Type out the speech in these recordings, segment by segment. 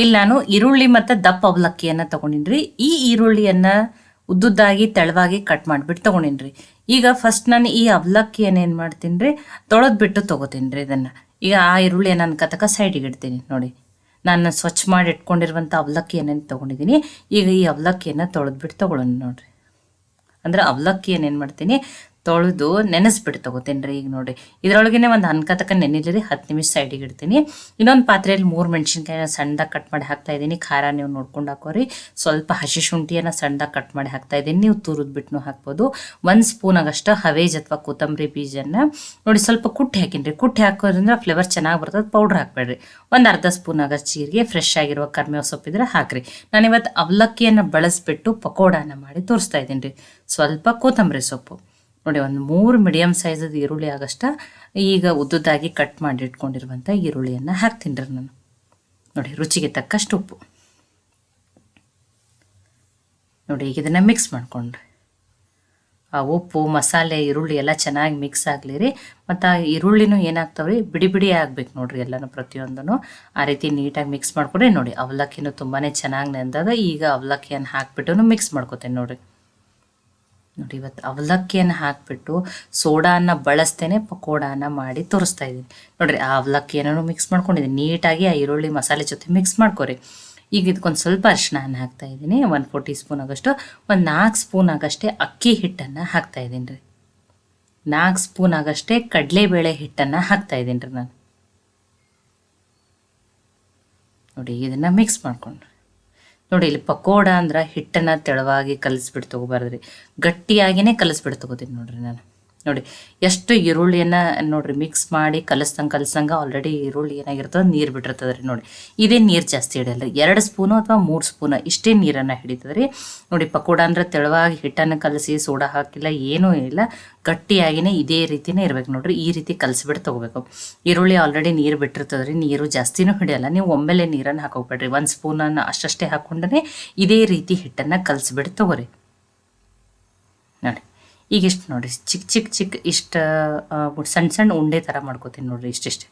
ಇಲ್ಲಿ ನಾನು ಈರುಳ್ಳಿ ಮತ್ತು ದಪ್ಪ ಅವಲಕ್ಕಿಯನ್ನು ತೊಗೊಂಡಿನ್ರಿ. ಈ ಈರುಳ್ಳಿಯನ್ನು ಉದ್ದುದ್ದಾಗಿ ತೆಳವಾಗಿ ಕಟ್ ಮಾಡಿಬಿಟ್ಟು ತೊಗೊಂಡಿನ್ರಿ. ಈಗ ಫಸ್ಟ್ ನಾನು ಈ ಅವಲಕ್ಕಿಯನ್ನು ಏನು ಮಾಡ್ತೀನಿ ರೀ ತೊಳೆದ್ಬಿಟ್ಟು ತೊಗೋತೀನಿ ರೀ ಇದನ್ನು. ಈಗ ಆ ಈರುಳ್ಳಿಯನ್ನು ನಾನು ಕತಕ ಸೈಡಿಗೆ ಇಡ್ತೀನಿ ನೋಡಿ. ನಾನು ಸ್ವಚ್ಛ ಮಾಡಿ ಇಟ್ಕೊಂಡಿರುವಂಥ ಅವಲಕ್ಕಿಯನ್ನೇನು ತೊಗೊಂಡಿದ್ದೀನಿ? ಈಗ ಈ ಅವಲಕ್ಕಿಯನ್ನು ತೊಳೆದ್ಬಿಟ್ಟು ತೊಗೊಳೋಣ ನೋಡಿರಿ. ಅಂದ್ರೆ ಅವಲಕ್ಕಿ ಏನು ಮಾಡ್ತೀನಿ? ತೊಳೆದು ನೆನೆಸ್ಬಿಟ್ಟು ತಗೋತೀನಿ ರೀ ಈಗ ನೋಡಿ, ಇದರೊಳಗೇನೆ ಒಂದು ಅನ್ಕತಕ ನೆನಿಲಿ ಹತ್ತು ನಿಮಿಷ ಸೈಡಿಗೆ ಇಡ್ತೀನಿ ಇನ್ನೊಂದು ಪಾತ್ರೆಯಲ್ಲಿ ಮೂರು ಮೆಣಸಿನ್ಕಾಯಿನ ಸಣ್ಣದಾಗಿ ಕಟ್ ಮಾಡಿ ಹಾಕ್ತಾ ಇದ್ದೀನಿ. ಖಾರ ನೀವು ನೋಡ್ಕೊಂಡು ಹಾಕೋರಿ ಸ್ವಲ್ಪ ಹಸಿ ಶುಂಠಿಯನ್ನು ಸಣ್ಣದಾಗಿ ಕಟ್ ಮಾಡಿ ಹಾಕ್ತಾ ಇದ್ದೀನಿ. ನೀವು ತುರಿದ್ಬಿಟ್ಟು ಹಾಕ್ಬೋದು. ಒಂದು ಸ್ಪೂನ್ ಆಗಷ್ಟು ಹವೇಜ್ ಅಥವಾ ಕೊತ್ತಂಬರಿ ಬೀಜನ ನೋಡಿ, ಸ್ವಲ್ಪ ಕುಟ್ಟಿ ಹಾಕಿನ್ರಿ ಕುಟ್ಟಿ ಹಾಕೋದ್ರಿಂದ ಫ್ಲೇವರ್ ಚೆನ್ನಾಗಿ ಬರ್ತದೆ. ಪೌಡ್ರ್ ಹಾಕ್ಬೇಡ್ರಿ. ಒಂದು ಅರ್ಧ ಸ್ಪೂನ್ ಆಗಷ್ಟು ಜೀರಿಗೆ ಫ್ರೆಶ್ ಆಗಿರುವ ಕರ್ಮೇವ ಸೊಪ್ಪಿದ್ರೆ ಹಾಕ್ರಿ. ನಾನಿವತ್ತು ಅವಲಕ್ಕಿಯನ್ನು ಬಳಸ್ಬಿಟ್ಟು ಪಕೋಡಾನ ಮಾಡಿ ತೋರಿಸ್ತಾ ಇದ್ದೀನಿ ರೀ. ಸ್ವಲ್ಪ ಕೊತ್ತಂಬರಿ ಸೊಪ್ಪು. ನೋಡಿ, ಒಂದು ಮೂರು ಮೀಡಿಯಮ್ ಸೈಜದ ಈರುಳ್ಳಿ ಆಗಷ್ಟ, ಈಗ ಉದ್ದುದ್ದಾಗಿ ಕಟ್ ಮಾಡಿ ಇಟ್ಕೊಂಡಿರುವಂಥ ಈರುಳ್ಳಿಯನ್ನು ಹಾಕ್ತೀನಿ ರೀ ನಾನು. ನೋಡಿ, ರುಚಿಗೆ ತಕ್ಕಷ್ಟು ಉಪ್ಪು. ನೋಡಿ, ಈಗ ಇದನ್ನು ಮಿಕ್ಸ್ ಮಾಡಿಕೊಂಡ್ರಿ. ಆ ಉಪ್ಪು, ಮಸಾಲೆ, ಈರುಳ್ಳಿ ಎಲ್ಲ ಚೆನ್ನಾಗಿ ಮಿಕ್ಸ್ ಆಗಲಿ ರೀ. ಮತ್ತು ಆ ಈರುಳ್ಳಿನೂ ಏನಾಗ್ತಾವೆ ರೀ ಬಿಡಿ ಬಿಡಿ ಆಗ್ಬೇಕು ನೋಡಿರಿ ಎಲ್ಲನೂ ಪ್ರತಿಯೊಂದೂ ಆ ರೀತಿ ನೀಟಾಗಿ ಮಿಕ್ಸ್ ಮಾಡ್ಕೊಂಡ್ರೆ ನೋಡಿ, ಅವಲಕ್ಕಿನೂ ತುಂಬಾ ಚೆನ್ನಾಗಿ ನೆಂದಾಗ ಈಗ ಅವಲಕ್ಕಿಯನ್ನು ಹಾಕ್ಬಿಟ್ಟು ಮಿಕ್ಸ್ ಮಾಡ್ಕೊತೇನೆ ನೋಡಿರಿ. ನೋಡಿ, ಇವತ್ತು ಅವಲಕ್ಕಿಯನ್ನು ಹಾಕಿಬಿಟ್ಟು ಸೋಡಾನ ಬಳಸ್ತೇನೆ, ಪಕೋಡಾನ ಮಾಡಿ ತೋರಿಸ್ತಾ ಇದ್ದೀನಿ. ನೋಡ್ರಿ, ಆ ಅವಲಕ್ಕಿಯನ್ನು ಮಿಕ್ಸ್ ಮಾಡ್ಕೊಂಡಿದ್ದೀನಿ. ನೀಟಾಗಿ ಆ ಈರುಳ್ಳಿ ಮಸಾಲೆ ಜೊತೆ ಮಿಕ್ಸ್ ಮಾಡ್ಕೊರಿ. ಈಗ ಇದಕ್ಕೊಂದು ಸ್ವಲ್ಪ ಅರಿಶಿನ ಹಾಕ್ತಾ ಇದ್ದೀನಿ. ಒನ್ ಫೋರ್ ಟೀ ಸ್ಪೂನ್ ಆಗಷ್ಟು, ಒಂದು ನಾಲ್ಕು ಸ್ಪೂನ್ ಆಗಷ್ಟೇ ಅಕ್ಕಿ ಹಿಟ್ಟನ್ನು ಹಾಕ್ತಾ ಇದ್ದೀನಿ ರೀ. ನಾಲ್ಕು ಸ್ಪೂನ್ ಆಗಷ್ಟೇ ಕಡಲೆಬೇಳೆ ಹಿಟ್ಟನ್ನು ಹಾಕ್ತಾ ಇದ್ದೀನಿ ರೀ ನಾನು. ನೋಡಿ, ಇದನ್ನು ಮಿಕ್ಸ್ ಮಾಡ್ಕೊಂಡ್ರಿ ನೋಡಿ ಇಲ್ಲಿ ಪಕೋಡ ಅಂದ್ರೆ ಹಿಟ್ಟನ್ನು ತೆಳವಾಗಿ ಕಲಿಸ್ಬಿಟ್ಟು ತೊಗೋಬಾರ್ದ್ರಿ. ಗಟ್ಟಿಯಾಗಿನೇ ಕಲಿಸ್ಬಿಟ್ಟು ತೊಗೋತೀನಿ ನೋಡ್ರಿ ನಾನು. ನೋಡಿ, ಎಷ್ಟು ಈರುಳ್ಳಿಯನ್ನು ನೋಡ್ರಿ ಮಿಕ್ಸ್ ಮಾಡಿ ಕಲಿಸ್ದಂಗೆ ಕಲಸಂಗ ಆಲ್ರೆಡಿ ಈರುಳ್ಳಿ ಏನಾಗಿರ್ತದೆ, ನೀರು ಬಿಟ್ಟಿರ್ತದೆ ರೀ ನೋಡಿ. ಇದೇ ನೀರು ಜಾಸ್ತಿ ಹಿಡಿಯಲ್ಲ, ಎರಡು ಸ್ಪೂನು ಅಥವಾ ಮೂರು ಸ್ಪೂನು ಇಷ್ಟೇ ನೀರನ್ನು ಹಿಡಿತದೆ ರೀ ನೋಡಿ, ಪಕೋಡ ಅಂದ್ರೆ ತೆಳುವಾಗಿ ಹಿಟ್ಟನ್ನು ಕಲಸಿ, ಸೋಡಾ ಹಾಕಿಲ್ಲ, ಏನೂ ಇಲ್ಲ, ಗಟ್ಟಿಯಾಗಿನೇ ಇದೇ ರೀತಿನೇ ಇರ್ಬೇಕು ನೋಡ್ರಿ, ಈ ರೀತಿ ಕಲಸಿಬಿಟ್ಟು ತೊಗೋಬೇಕು. ಈರುಳ್ಳಿ ಆಲ್ರೆಡಿ ನೀರು ಬಿಟ್ಟಿರ್ತದೆ ರೀ ನೀರು ಜಾಸ್ತಿನೂ ಹಿಡಿಯಲ್ಲ, ನೀವು ಒಮ್ಮೆಲೆ ನೀರನ್ನು ಹಾಕೋಬೇಡ್ರಿ. ಒಂದು ಸ್ಪೂನನ್ನು ಅಷ್ಟಷ್ಟೇ ಹಾಕೊಂಡನೆ ಇದೇ ರೀತಿ ಹಿಟ್ಟನ್ನು ಕಲಸಿಬಿಟ್ಟು ತೊಗೋರಿ. ಈಗ ಇಷ್ಟು ನೋಡಿ ಚಿಕ್ಕ ಚಿಕ್ಕ ಚಿಕ್ಕ ಇಷ್ಟು ಸಣ್ಣ ಸಣ್ಣ ಉಂಡೆ ಥರ ಮಾಡ್ಕೋತೀನಿ ನೋಡಿರಿ ಇಷ್ಟಿಷ್ಟೇ.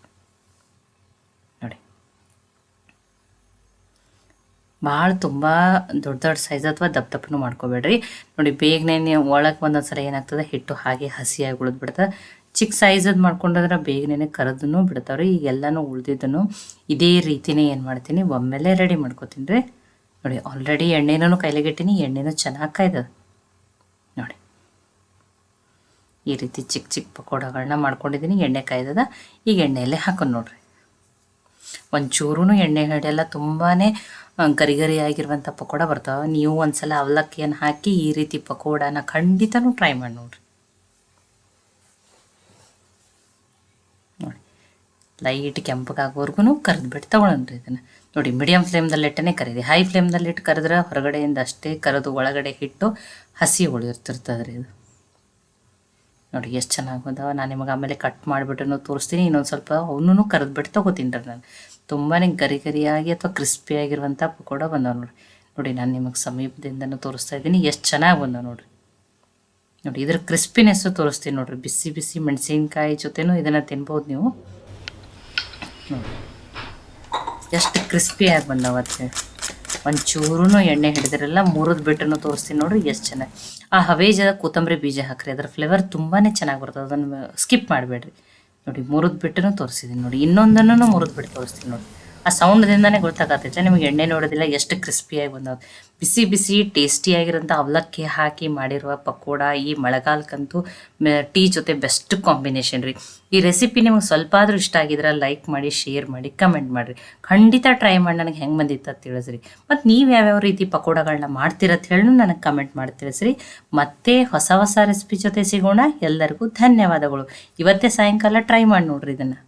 ನೋಡಿ. ಭಾಳ ತುಂಬ ದೊಡ್ಡ ದೊಡ್ಡ ಸೈಜ್ ಅಥವಾ ದಪ್ಪ ದಪ್ಪನೂ ಮಾಡ್ಕೋಬೇಡ್ರಿ. ನೋಡಿ, ಬೇಗನೆ ಒಳಗೆ ಒಂದೊಂದು ಸಲ ಏನಾಗ್ತದೆ, ಹಿಟ್ಟು ಹಾಗೆ ಹಸಿಯಾಗಿ ಉಳಿದ್ಬಿಡ್ತದೆ. ಚಿಕ್ಕ ಸೈಜದ್ದು ಮಾಡ್ಕೊಂಡ್ರೆ ಬೇಗನೆ ಕರೆದೂ ಬಿಡ್ತಾವ್ರಿ. ಈಗ ಎಲ್ಲನೂ ಉಳ್ದಿದ್ದನ್ನು ಇದೇ ರೀತಿನೇ ಏನು ಮಾಡ್ತೀನಿ, ಒಮ್ಮೆಲೆ ರೆಡಿ ಮಾಡ್ಕೋತೀನಿ ರೀ. ನೋಡಿ ಆಲ್ರೆಡಿ ಎಣ್ಣೆನೂ ಕೈಲಿಗಿಟ್ಟಿನಿ ಎಣ್ಣೆನೂ ಚೆನ್ನಾಗಿ ಕಾಯ್ದದ ನೋಡಿ ಈ ರೀತಿ ಚಿಕ್ಕ ಚಿಕ್ಕ ಪಕೋಡಗಳನ್ನ ಮಾಡ್ಕೊಂಡಿದ್ದೀನಿ ಎಣ್ಣೆ ಕಾಯ್ದದ. ಈಗ ಎಣ್ಣೆಯಲ್ಲೇ ಹಾಕೊಂಡು ನೋಡ್ರಿ. ಒಂಚೂರು ಎಣ್ಣೆ ಹಿಡಿಯಲ್ಲ ತುಂಬಾ ಗರಿ ಗರಿಯಾಗಿರುವಂಥ ಪಕೋಡ ಬರ್ತಾವೆ. ನೀವು ಒಂದ್ಸಲ ಅವಲಕ್ಕಿಯನ್ನು ಹಾಕಿ ಈ ರೀತಿ ಪಕೋಡನ ಖಂಡಿತನೂ ಟ್ರೈ ಮಾಡಿ ನೋಡ್ರಿ. ನೋಡಿ ಲೈಟ್ ಕೆಂಪಗಾಗೋವರೆಗೂ ಕರೆದ್ಬಿಟ್ಟು ತೊಗೊಳನ್ರಿ ಇದನ್ನು. ನೋಡಿ ಮೀಡಿಯಮ್ ಫ್ಲೇಮ್ದಲ್ಲಿ ಇಟ್ಟನೆ ಕರೀರಿ. ಹೈ ಫ್ಲೇಮ್ದಲ್ಲಿಟ್ಟು ಕರೆದ್ರೆ ಹೊರಗಡೆಯಿಂದ ಅಷ್ಟೇ ಕರೆದು ಒಳಗಡೆ ಹಿಟ್ಟು ಹಸಿ ಉಳಿಯುತ್ತಿರ್ತದ್ರಿ ರೀ ಇದು. ನೋಡಿ ಎಷ್ಟು ಚೆನ್ನಾಗಿ ಬಂದವ ನಾನು ನಿಮಗೆ ಆಮೇಲೆ ಕಟ್ ಮಾಡಿಬಿಟ್ಟು ತೋರಿಸ್ತೀನಿ. ಇನ್ನೊಂದು ಸ್ವಲ್ಪ ಅವನು ಕರೆದ್ಬಿಟ್ಟು ತೊಗೋತೀನಿ ನಾನು ತುಂಬಾ ಗರಿ ಗರಿಯಾಗಿ ಅಥವಾ ಕ್ರಿಸ್ಪಿಯಾಗಿರುವಂಥ ಪಕೋಡ ಬಂದವ ನೋಡಿ ನೋಡಿ ನಾನು ನಿಮಗೆ ಸಮೀಪದಿಂದನೂ ತೋರಿಸ್ತಾ ಇದ್ದೀನಿ. ಎಷ್ಟು ಚೆನ್ನಾಗಿ ಬಂದವ ನೋಡಿರಿ. ನೋಡಿ ಇದ್ರ ಕ್ರಿಸ್ಪಿನೆಸ್ಸು ತೋರಿಸ್ತೀನಿ ನೋಡಿರಿ. ಬಿಸಿ ಬಿಸಿ ಮೆಣಸಿನ್ಕಾಯಿ ಜೊತೆನೂ ಇದನ್ನು ತಿನ್ಬೋದು ನೀವು. ನೋಡಿ. ಎಷ್ಟು ಕ್ರಿಸ್ಪಿಯಾಗಿ ಬಂದವ ಒಂಚೂರು ಎಣ್ಣೆ ಹಿಡಿದಿರಲ್ಲ, ಮುರಿದು ಬಿಟ್ಟು ತೋರಿಸ್ತೀನಿ ನೋಡ್ರಿ ಎಷ್ಟು ಚೆನ್ನಾಗಿ. ಆ ಹವೇಜದ ಕೊತ್ತಂಬರಿ ಬೀಜ ಹಾಕ್ರಿ, ಅದರ ಫ್ಲೇವರ್ ತುಂಬಾ ಚೆನ್ನಾಗಿ ಬರ್ತದೆ. ಅದನ್ನು ಸ್ಕಿಪ್ ಮಾಡಬೇಡ್ರಿ. ನೋಡಿ, ಮುರಿದು ಬಿಟ್ಟು ತೋರಿಸಿದ್ದೀನಿ ನೋಡಿ ಇನ್ನೊಂದನ್ನು ಮುರಿದು ಬಿಟ್ಟು ತೋರಿಸ್ತೀನಿ ನೋಡಿ. ಆ ಸೌಂಡ್ದಿಂದನೇ ಗೊತ್ತಾಗತ್ತೆ. ನಿಮಗೆ ಎಣ್ಣೆ ನೋಡೋದಿಲ್ಲ, ಎಷ್ಟು ಕ್ರಿಸ್ಪಿಯಾಗಿ ಬಂದವು ಬಿಸಿ ಬಿಸಿ ಟೇಸ್ಟಿಯಾಗಿರೋಂಥ ಅವಲಕ್ಕಿ ಹಾಕಿ ಮಾಡಿರುವ ಪಕೋಡ, ಈ ಮಳೆಗಾಲಕ್ಕಂತೂ ಟೀ ಜೊತೆ ಬೆಸ್ಟ್ ಕಾಂಬಿನೇಷನ್ ರೀ. ಈ ರೆಸಿಪಿ ನಿಮಗೆ ಸ್ವಲ್ಪ ಆದರೂ ಇಷ್ಟ ಆಗಿದ್ರೆ ಲೈಕ್ ಮಾಡಿ ಶೇರ್ ಮಾಡಿ ಕಮೆಂಟ್ ಮಾಡಿರಿ. ಖಂಡಿತ ಟ್ರೈ ಮಾಡಿ, ನನಗೆ ಹೆಂಗೆ ಬಂದಿತ್ತು ಅಂತ ತಿಳಿಸ್ರಿ. ಮತ್ತು ನೀವು ಯಾವ್ಯಾವ ರೀತಿ ಪಕೋಡಗಳನ್ನ ಅಂತ ಹೇಳಿ ನನಗೆ ಕಮೆಂಟ್ ಮಾಡಿ ತಿಳಿಸ್ರಿ. ಮತ್ತೆ ಹೊಸ ಹೊಸ ರೆಸಿಪಿ ಜೊತೆ ಸಿಗೋಣ. ಎಲ್ಲರಿಗೂ ಧನ್ಯವಾದಗಳು. ಇವತ್ತೇ ಸಾಯಂಕಾಲ ಟ್ರೈ ಮಾಡಿ ನೋಡ್ರಿ ಇದನ್ನು.